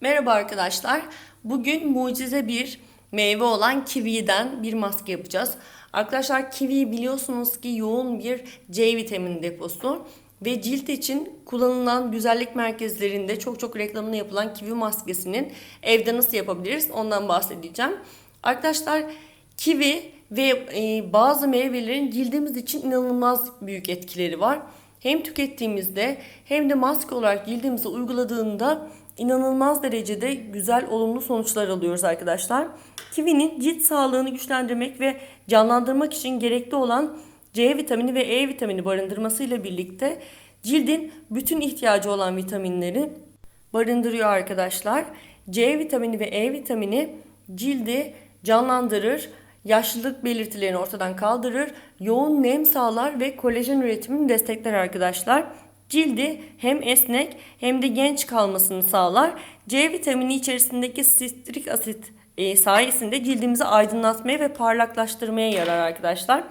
Merhaba arkadaşlar. Bugün mucize bir meyve olan kividen bir maske yapacağız. Arkadaşlar kivi biliyorsunuz ki yoğun bir C vitamini deposu ve cilt için kullanılan güzellik merkezlerinde çok çok reklamını yapılan kivi maskesinin evde nasıl yapabiliriz ondan bahsedeceğim. Arkadaşlar kivi ve e, bazı meyvelerin cildimiz için inanılmaz büyük etkileri var. Hem tükettiğimizde hem de maske olarak cildimize uyguladığında inanılmaz derecede güzel olumlu sonuçlar alıyoruz arkadaşlar. Kivinin cilt sağlığını güçlendirmek ve canlandırmak için gerekli olan C vitamini ve E vitamini barındırmasıyla birlikte cildin bütün ihtiyacı olan vitaminleri barındırıyor arkadaşlar. C vitamini ve E vitamini cildi canlandırır, yaşlılık belirtilerini ortadan kaldırır, yoğun nem sağlar ve kolajen üretimini destekler arkadaşlar. Cildi hem esnek hem de genç kalmasını sağlar. C vitamini içerisindeki sitrik asit e, sayesinde cildimizi aydınlatmaya ve parlaklaştırmaya yarar arkadaşlar.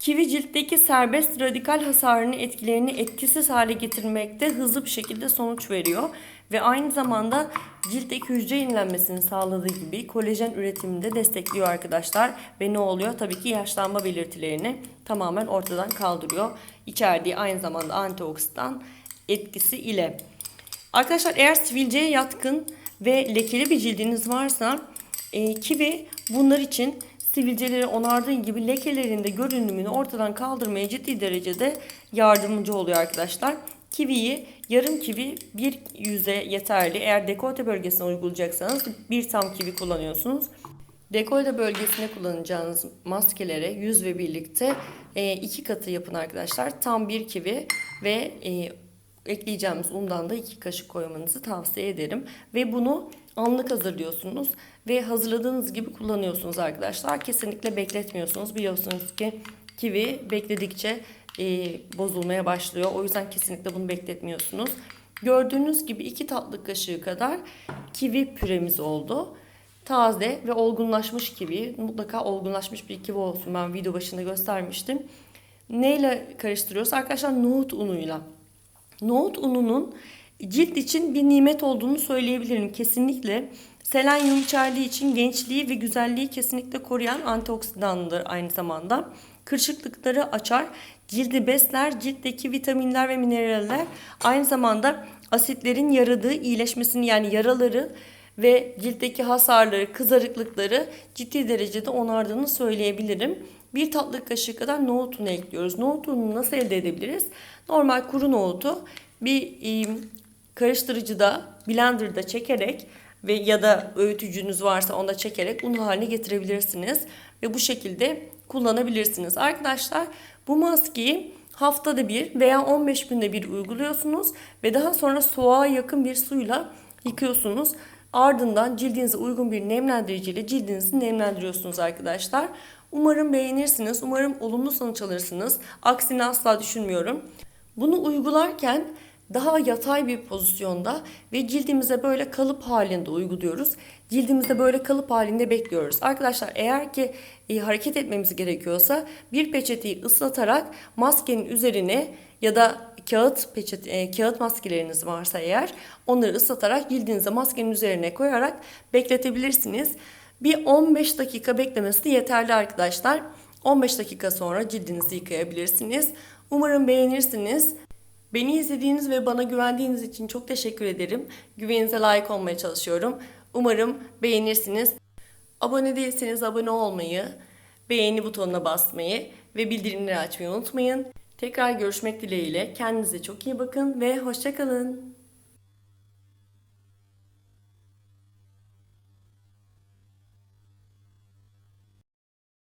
Kivi ciltteki serbest radikal hasarını etkilerini etkisiz hale getirmekte hızlı bir şekilde sonuç veriyor. Ve aynı zamanda ciltteki hücre yenilenmesini sağladığı gibi kolajen üretimini de destekliyor arkadaşlar. Ve ne oluyor? Tabii ki yaşlanma belirtilerini tamamen ortadan kaldırıyor. İçerdiği aynı zamanda antioksidan etkisi ile. Arkadaşlar eğer sivilceye yatkın ve lekeli bir cildiniz varsa e, kivi bunlar için sivilceleri onardığı gibi lekelerin de görünümünü ortadan kaldırmaya ciddi derecede yardımcı oluyor arkadaşlar. Kiviyi yarım kivi bir yüze yeterli. Eğer dekolte bölgesine uygulayacaksanız bir tam kivi kullanıyorsunuz. Dekolte bölgesine kullanacağınız maskelere yüz ve birlikte e, iki katı yapın arkadaşlar. Tam bir kivi ve e, ekleyeceğimiz undan da iki kaşık koymanızı tavsiye ederim. Ve bunu anlık hazırlıyorsunuz ve hazırladığınız gibi kullanıyorsunuz arkadaşlar. Kesinlikle bekletmiyorsunuz. Biliyorsunuz ki kivi bekledikçe e, bozulmaya başlıyor. O yüzden kesinlikle bunu bekletmiyorsunuz. Gördüğünüz gibi iki tatlı kaşığı kadar kivi püremiz oldu. Taze ve olgunlaşmış kivi. Mutlaka olgunlaşmış bir kivi olsun. Ben video başında göstermiştim. Neyle karıştırıyoruz? Arkadaşlar nohut unuyla. Nohut ununun cilt için bir nimet olduğunu söyleyebilirim kesinlikle. Selenyum içerdiği için gençliği ve güzelliği kesinlikle koruyan antioksidandır aynı zamanda. Kırışıklıkları açar, cildi besler, ciltteki vitaminler ve mineraller aynı zamanda asitlerin yaradığı iyileşmesini yani yaraları ve ciltteki hasarları, kızarıklıkları ciddi derecede onardığını söyleyebilirim. Bir tatlı kaşığı kadar nohut unu ekliyoruz. Nohut ununu nasıl elde edebiliriz? Normal kuru nohutu bir e, karıştırıcıda, blenderda çekerek ve ya da öğütücünüz varsa onda çekerek un haline getirebilirsiniz ve bu şekilde kullanabilirsiniz. Arkadaşlar bu maskeyi haftada bir veya 15 günde bir uyguluyorsunuz ve daha sonra soğuğa yakın bir suyla yıkıyorsunuz. Ardından cildinize uygun bir nemlendiriciyle cildinizi nemlendiriyorsunuz arkadaşlar. Umarım beğenirsiniz. Umarım olumlu sonuç alırsınız. Aksini asla düşünmüyorum. Bunu uygularken daha yatay bir pozisyonda ve cildimize böyle kalıp halinde uyguluyoruz. Cildimizde böyle kalıp halinde bekliyoruz. Arkadaşlar eğer ki e, hareket etmemiz gerekiyorsa bir peçeteyi ıslatarak maskenin üzerine ya da kağıt peçet e, kağıt maskeleriniz varsa eğer onları ıslatarak cildinize maskenin üzerine koyarak bekletebilirsiniz. Bir 15 dakika beklemesi yeterli arkadaşlar. 15 dakika sonra cildinizi yıkayabilirsiniz. Umarım beğenirsiniz. Beni izlediğiniz ve bana güvendiğiniz için çok teşekkür ederim. Güveninize layık olmaya çalışıyorum. Umarım beğenirsiniz. Abone değilseniz abone olmayı, beğeni butonuna basmayı ve bildirimleri açmayı unutmayın. Tekrar görüşmek dileğiyle. Kendinize çok iyi bakın ve hoşçakalın.